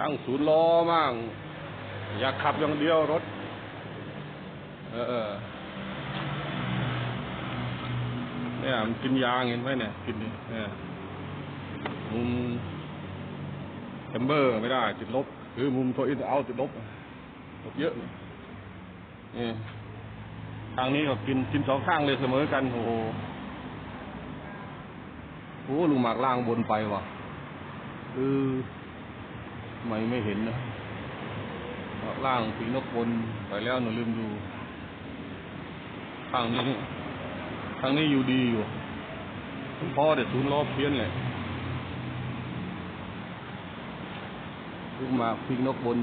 ตั้งศูนย์ล้อมั่งอยากขับอย่างเดียวรถ เออเนี่ยมันกินยางเห็นไหมเนี่ย กินเนี่ยมุมแคมเบอร์ไม่ได้ติดลบ คือมุมตัวอินเอาติดลบลบเยอะเนี่ยทางนี้ก็กินกินสองข้างเลยเสมอกันโอ้โหโอ้ลุงหมากล่างบนไปว่ะเออ ไมไม่เห็นนะล่างปีนกบนไปแล้วหนูลืมดูข้างนี้ข้างนี้อยู่ดีอยู่พ่อเดี๋ยวศูนย์ล้อเพี้ยนเลยลูกมาปีนกบน